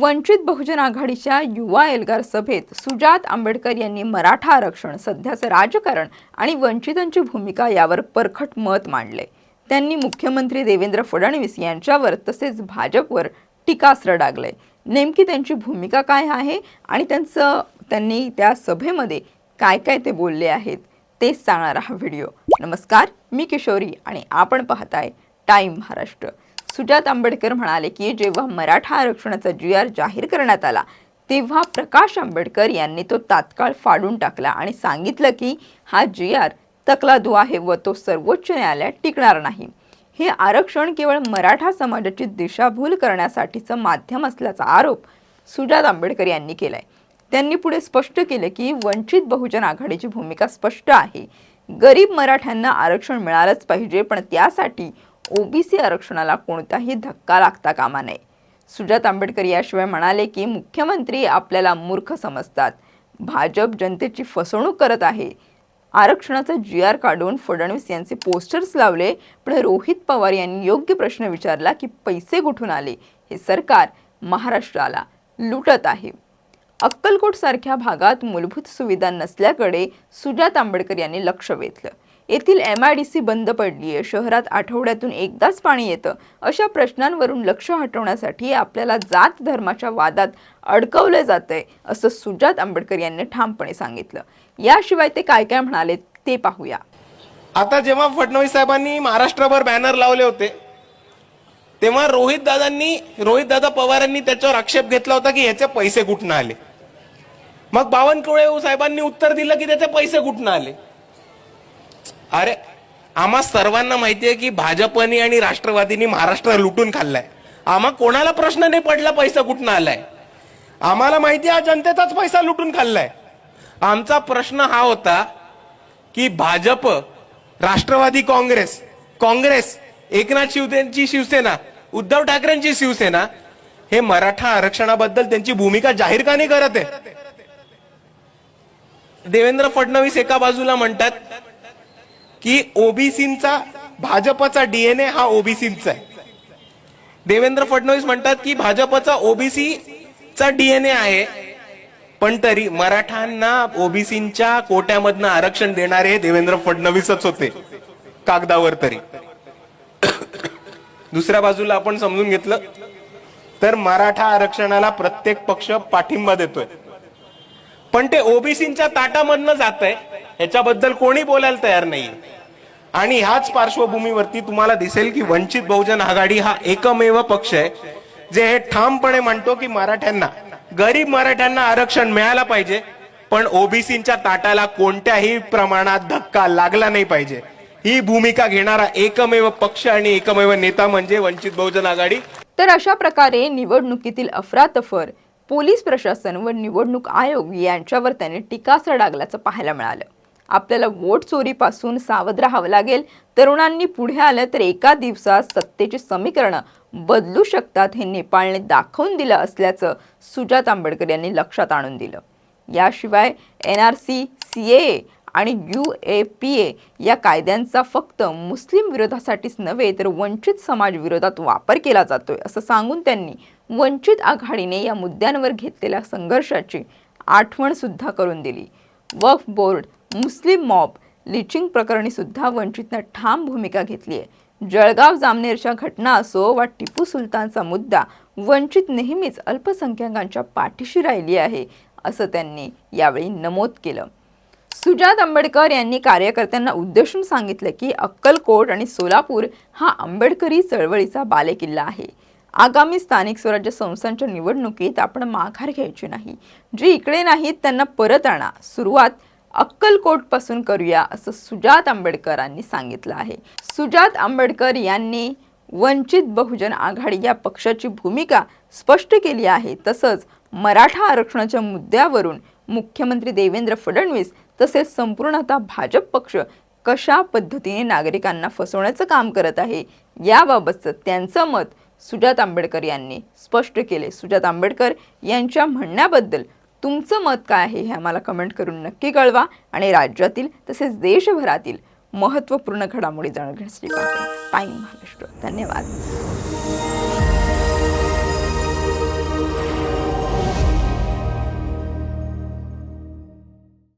वंचित बहुजन आघाडीच्या युवा एल्गार सभेत सुजात आंबेडकर यांनी मराठा आरक्षण सध्याचं राजकारण आणि वंचितांची भूमिका यावर परखट मत मांडले. त्यांनी मुख्यमंत्री देवेंद्र फडणवीस यांच्यावर तसेच भाजपवर टीकास्त्र डागले. नेमकी त्यांची भूमिका काय आहे आणि त्यांचं त्यांनी त्या सभेमध्ये काय काय ते बोलले आहेत तेच सांगणारा हा व्हिडिओ. नमस्कार मी किशोरी आणि आपण पाहताय टाइम महाराष्ट्र. सुजात आंबेडकर म्हणाले की जेव्हा मराठा आरक्षणाचा जी आर जाहीर करण्यात आला तेव्हा प्रकाश आंबेडकर यांनी तो तात्काळ फाडून टाकला आणि सांगितलं की हा जी आर तकलादू आहे व तो सर्वोच्च न्यायालयात टिकणार नाही. हे आरक्षण केवळ मराठा समाजाची दिशाभूल करण्यासाठीचं माध्यम असल्याचा आरोप सुजात आंबेडकर यांनी केलाय. त्यांनी पुढे स्पष्ट केले की वंचित बहुजन आघाडीची भूमिका स्पष्ट आहे. गरीब मराठ्यांना आरक्षण मिळालंच पाहिजे पण त्यासाठी ओबीसी आरक्षणाला कोणताही धक्का लागता कामा नये. सुजात आंबेडकर याशिवाय म्हणाले की मुख्यमंत्री आपल्याला मूर्ख समजतात. भाजप जनतेची फसवणूक करत आहे. आरक्षणाचा जी आर काढून फडणवीस यांचे पोस्टर्स लावले पण रोहित पवार यांनी योग्य प्रश्न विचारला की पैसे कुठून आले? हे सरकार महाराष्ट्राला लुटत आहे. अक्कलकोट सारख्या भागात मूलभूत सुविधा नसल्याकडे सुजात आंबेडकर यांनी लक्ष वेधलं. येथील एम आय डी सी बंद पडली आहे. शहरात आठवड्यातून एकदाच पाणी येतं. अशा प्रश्नांवरून लक्ष हटवण्यासाठी आपल्याला जात धर्माच्या वादात अडकवलं जात आहे असं सुजात आंबेडकर यांनी ठामपणे सांगितलं. याशिवाय ते काय काय म्हणाले ते पाहूया. आता जेव्हा फडणवीस साहेबांनी महाराष्ट्रभर बॅनर लावले होते तेव्हा रोहित दादांनी रोहित दादा पवारांनी त्याच्यावर आक्षेप घेतला होता की याचे पैसे कुठनं आले? मग बावनकुळे साहेबांनी उत्तर दिलं की त्याचे पैसे कुठनं आले? अरे आम्हा सर्वांना माहिती आहे की भाजपनी आणि राष्ट्रवादीनी महाराष्ट्र लुटून खाल्लाय. आम्हा कोणाला प्रश्न नाही पडला पैसा कुठनं आलाय? आम्हाला माहिती आहे हा जनतेचाच पैसा लुटून खाल्लाय. आमचा प्रश्न हा होता की भाजप राष्ट्रवादी काँग्रेस काँग्रेस एकनाथ शिवसेनेची शिवसेना उद्धव ठाकरेंची शिवसेना हे मराठा आरक्षणाबद्दल त्यांची भूमिका जाहीर का नाही करत आहे? देवेंद्र फडणवीस एका बाजूला म्हणतात की ओबीसींचा भाजपचा डीएनए हा ओबीसींचा आहे. देवेंद्र फडणवीस म्हणतात की भाजपचा ओबीसीचा डीएनए आहे. पण तरी मराठांना ओबीसींच्या कोट्यामधनं आरक्षण देणारे देवेंद्र फडणवीसच होते. कागदावर तरी. दुसऱ्या बाजूला आपण समजून घेतलं तर मराठा आरक्षणाला प्रत्येक पक्ष पाठिंबा देतोय. पण ते ओबीसींच्या ताटामधनं जात आहे ह्याच्याबद्दल कोणी बोलायला तयार नाही आणि ह्याच पार्श्वभूमीवरती तुम्हाला दिसेल की वंचित बहुजन आघाडी हा एकमेव पक्ष आहे जे हे ठामपणे म्हणतो की मराठ्यांना गरीब मराठ्यांना आरक्षण मिळायला पाहिजे पण ओबीसींच्या ताटाला कोणत्याही प्रमाणात धक्का लागला नाही पाहिजे. ही भूमिका घेणारा एकमेव पक्ष आणि एकमेव नेता म्हणजे वंचित बहुजन आघाडी. तर अशा प्रकारे निवडणुकीतील अफरातफर पोलीस प्रशासन व निवडणूक आयोग यांच्यावर त्यांनी टीकास्त्र डागल्याचं पाहायला मिळालं. आपल्याला वोट चोरीपासून सावध राहावं लागेल. तरुणांनी पुढे आलं तर एका दिवसात सत्तेची समीकरणं बदलू शकतात हे नेपाळने दाखवून दिलं असल्याचं सुजात आंबेडकर यांनी लक्षात आणून दिलं. याशिवाय N R C C A आणि यू ए पी ए या कायद्यांचा फक्त मुस्लिम विरोधासाठीच नव्हे तर वंचित समाज विरोधात वापर केला जातोय असं सांगून त्यांनी वंचित आघाडीने या मुद्द्यांवर घेतलेल्या संघर्षाची आठवण सुद्धा करून दिली. वक्फ बोर्ड मुस्लिम मॉब लिचिंग प्रकरणी सुद्धा वंचितनं ठाम भूमिका घेतली आहे. जळगाव जामनेरच्या घटना असो वा टिपू सुलतानचा मुद्दा वंचित नेहमीच अल्पसंख्याकांच्या पाठीशी राहिली आहे असं त्यांनी यावेळी नमूद केलं. सुजात आंबेडकर यांनी कार्यकर्त्यांना उद्देशून सांगितलं की अक्कलकोट आणि सोलापूर हा आंबेडकरी चळवळीचा बालेकिल्ला आहे. आगामी स्थानिक स्वराज्य संस्थांच्या निवडणुकीत आपण माघार घ्यायची नाही. जे इकडे नाहीत त्यांना परत आणा. सुरुवात अक्कलकोटपासून करूया असं सुजात आंबेडकरांनी सांगितलं आहे. सुजात आंबेडकर यांनी वंचित बहुजन आघाडी या पक्षाची भूमिका स्पष्ट केली आहे. तसंच मराठा आरक्षणाच्या मुद्द्यावरून मुख्यमंत्री देवेंद्र फडणवीस तसेच संपूर्णतः भाजप पक्ष कशा पद्धतीने नागरिकांना फसवण्याचं काम करत आहे याबाबतचं त्यांचं मत सुजात आंबेडकर यांनी स्पष्ट केले. सुजात आंबेडकर यांच्या म्हणण्याबद्दल तुमचं मत काय आहे हे आम्हाला कमेंट करून नक्की कळवा आणि राज्यातील तसेच देशभरातील महत्त्वपूर्ण घडामोडी जाणून घेण्यासाठी पाहिजे टाईम महाराष्ट्र. धन्यवाद.